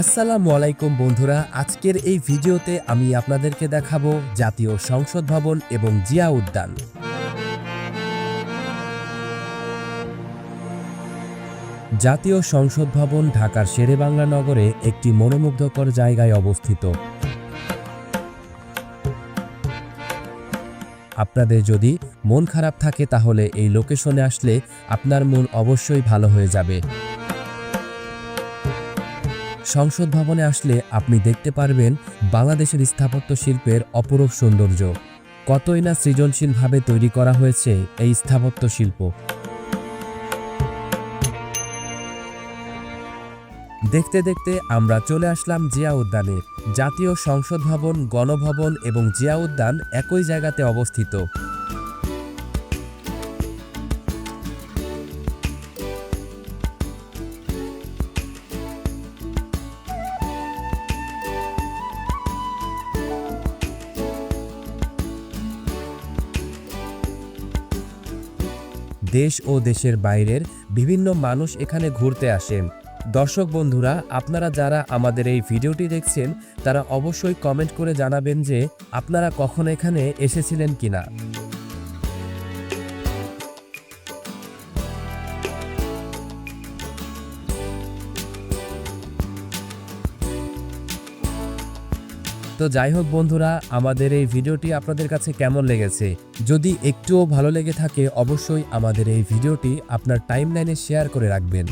আসসালামু আলাইকুম বন্ধুরা, আজকের এই ভিডিওতে আমি আপনাদেরকে দেখাবো জাতীয় সংসদ ভবন এবং জিয়া উদ্যান। জাতীয় সংসদ ভবন ঢাকার শেরেবাংলা নগরে একটি মনোমুগ্ধকর জায়গায় অবস্থিত। আপনাদের যদি মন খারাপ থাকে তাহলে এই লোকেশনে আসলে আপনার মন অবশ্যই ভালো হয়ে যাবে। সংসদ ভবনে আসলে আপনি দেখতে পারবেন বাংলাদেশের স্থাপত্য শিল্পের অপরূপ সৌন্দর্য। কতই না সৃজনশীলভাবে তৈরি করা হয়েছে এই স্থাপত্য শিল্প। দেখতে দেখতে আমরা চলে আসলাম জিয়া উদ্যানে। জাতীয় সংসদ ভবন, গণভবন এবং জিয়া উদ্যান একই জায়গাতে অবস্থিত। দেশ ও দেশের বাইরের বিভিন্ন মানুষ এখানে ঘুরতে আসেন দর্শক বন্ধুরা, আপনারা যারা আমাদের এই ভিডিওটি দেখছেন, তারা অবশ্যই কমেন্ট করে জানাবেন যে আপনারা কখন এখানে এসেছিলেন কিনা। তো যাই হোক বন্ধুরা, আমাদের এই ভিডিওটি আপনাদের কাছে কেমন লেগেছে? যদি একটুও ভালো লেগে থাকে, অবশ্যই আমাদের এই ভিডিওটি আপনার টাইম লাইনে শেয়ার করে রাখবেন।